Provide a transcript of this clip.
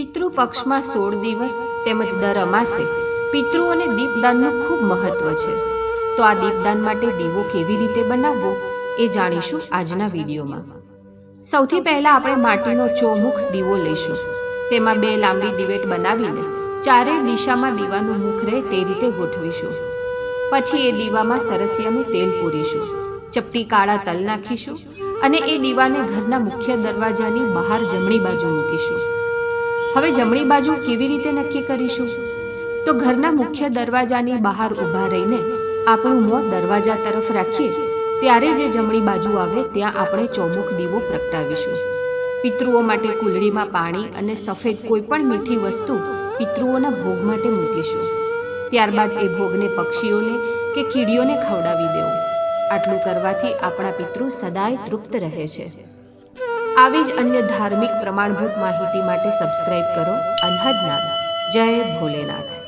પિતૃ પક્ષમાં સોળ દિવસ તેમજ દર અમાસે પિતૃઓને દીપદાનનું ખૂબ મહત્વ છે. તો આ દીપદાન માટે દીવો કેવી રીતે બનાવવો એ જાણીશું આજના વિડીયોમાં. સૌથી પહેલાં આપણે માટીનો ચોમુખ દીવો લઈશું. તેમાં બે લાંબી દિવેટ બનાવીને ચારેય દિશામાં દીવાનું મુખ રહે તે રીતે ગોઠવીશું. પછી એ દીવામાં સરસિયાનું તેલ પૂરીશું. ચપટી કાળા તલ નાખીશું અને એ દીવાને ઘરના મુખ્ય દરવાજાની બહાર જમણી બાજુ મૂકીશું. હવે જમણી બાજુ કેવી રીતે નક્કી કરીશું? તો ઘરના મુખ્ય દરવાજાની બહાર ઊભા રહીને આપણું મોં દરવાજા તરફ રાખીએ, ત્યારે જે જમણી બાજુ આવે ત્યાં આપણે ચોમુખ દીવો પ્રગટાવીશું. પિતૃઓ માટે કુલડીમાં પાણી અને સફેદ કોઈ પણ મીઠી વસ્તુ પિતૃઓના ભોગ માટે મૂકીશું. ત્યારબાદ એ ભોગને પક્ષીઓને કે કીડીઓને ખવડાવી દેવું. આટલું કરવાથી આપણા પિતૃ સદાય તૃપ્ત રહે છે. આવી જ અન્ય ધાર્મિક પ્રમાણભૂત માહિતી માટે સબસ્ક્રાઇબ કરો. અનહદ જય ભોલેનાથ.